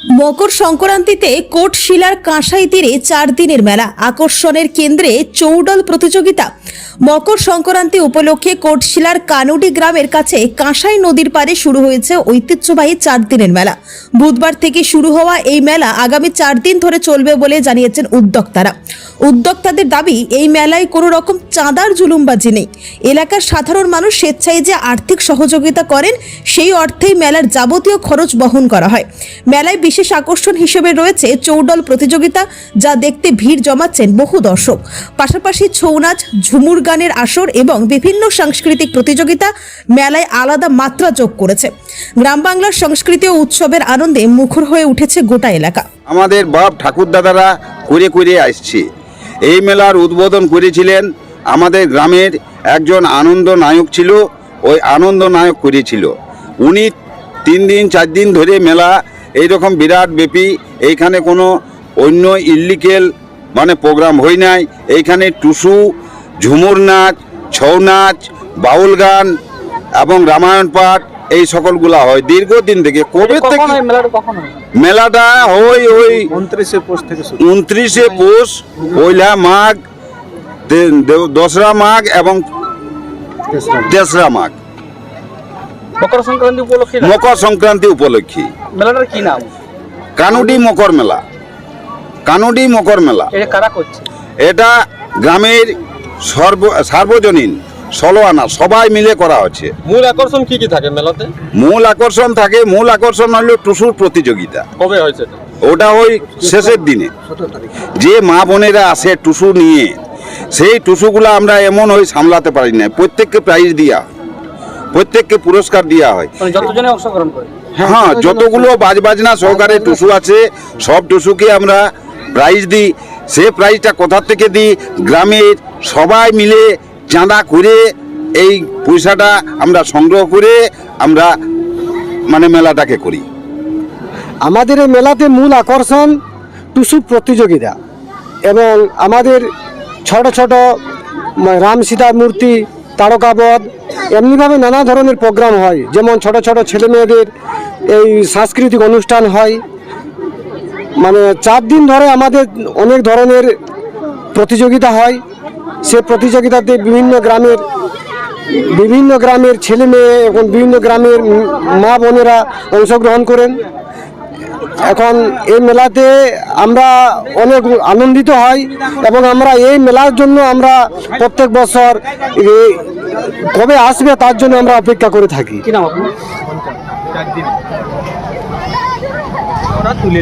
মকর সংক্রান্তিতে কোটশিলার কাঁসাই তীরে চার দিনের মেলা। আকর্ষণের কেন্দ্রে চৌডল প্রতিযোগিতা। মকর সংক্রান্তি উপলক্ষে কোটশিলার কানুডি গ্রামের কাছে কাঁসাই নদীর পারে শুরু হয়েছে ঐতিহ্যবাহী চার দিনের মেলা। বুধবার থেকে শুরু হওয়া এই মেলা আগামী চার দিন ধরে চলবে বলে জানিয়েছেন উদ্যোক্তারা। উদ্যোক্তাদের দাবি, এই মেলায় কোনো রকম চাঁদার জুলুমবাজি নেই। এলাকার সাধারণ মানুষ স্বেচ্ছায় যে আর্থিক সহযোগিতা করেন, সেই অর্থেই মেলার যাবতীয় খরচ বহন করা হয়। মেলায় বিশেষ আকর্ষণ হিসেবে রয়েছে চৌডল প্রতিযোগিতা, যা দেখতে ভিড় জমাচ্ছেন বহু দর্শক। পাশাপাশি ছৌ নাচ ঝুমুর গানের আসর এবং বিভিন্ন সাংস্কৃতিক প্রতিযোগিতা মেলায় আলাদা মাত্রা যোগ করেছে। গ্রাম বাংলার সংস্কৃতি ও উৎসবের আনন্দে মুখর হয়ে উঠেছে গোটা এলাকা। আমাদের বাপ ঠাকুর দাদারা করে করে আসছে। এই মেলার উদ্বোধন করেছিলেন আমাদের গ্রামের একজন আনন্দ নায়ক ছিল, ওই আনন্দ নায়ক করেছিল। উনি তিন দিন, চার দিন ধরে মেলা এইরকম বিরাট ব্যাপী এইখানে কোনো অন্য ইল্লিকেল মানে প্রোগ্রাম হয় নাই। এইখানে টুসু ঝুমুর নাচ ছৌ নাচ বাউল গান এবং রামায়ণ পাঠ এই সকলগুলা হয়। দীর্ঘদিন থেকে কবে কখন থেকে মেলাটা হয়? ওই উনত্রিশে পোস্ট থেকে উনত্রিশে পৌষ পয়লা মাঘ দোসরা মাঘ এবং তেসরা মাঘ। মকর সংক্রান্তি উপলক্ষে মকর সংক্রান্তি উপলক্ষে। মেলাটার কি নাম? কানুডি মকর মেলা। কানুডি মকর মেলা। এটা কারা করছে? এটা গ্রামের সর্ব সার্বজনীন ষোলো আনা সবাই মিলে করা হচ্ছে। মূল আকর্ষণ কি কি থাকে মেলাতে? মূল আকর্ষণ থাকে মূল আকর্ষণ হলো টুসুর প্রতিযোগিতা। কবে হয় সেটা ওটা ওই শেষের দিনে। যে মা বোনেরা আসে টুসু নিয়ে সেই টুসুগুলো আমরা এমন ওই সামলাতে পারি না প্রত্যেককে প্রাইজ দেওয়া হয়। প্রত্যেককে পুরস্কার দেওয়া হয়। মানে যতজনে অংশগ্রহণ করে। হ্যাঁ যতগুলো বাজ বাজনা সহকারে টুসু আছে সব টুসুকে আমরা প্রাইজ দিই। সে প্রাইজটা কোথা থেকে দিই? গ্রামের সবাই মিলে চাঁদা করে এই পয়সাটা আমরা সংগ্রহ করে আমরা মানে মেলাটাকে করি। আমাদের এই মেলাতে মূল আকর্ষণ টুসু প্রতিযোগিতা এবং আমাদের ছোট ছোট রাম সীতা মূর্তি তারকাবধ এমনিভাবে নানা ধরনের প্রোগ্রাম হয়। যেমন ছোট ছোট ছেলে মেয়েদের এই সাংস্কৃতিক অনুষ্ঠান হয়। মানে চার দিন ধরে আমাদের অনেক ধরনের প্রতিযোগিতা হয়। সে প্রতিযোগিতাতে বিভিন্ন গ্রামের বিভিন্ন গ্রামের ছেলে মেয়ে এবং বিভিন্ন গ্রামের মা বোনেরা অংশগ্রহণ করেন। এখন এই মেলাতে আমরা অনেক আনন্দিত হই এবং আমরা এই মেলার জন্য আমরা প্রত্যেক বছর কবে আসবে তার জন্য আমরা অপেক্ষা করে থাকি। কি নাম আপনার? ওরা তুলে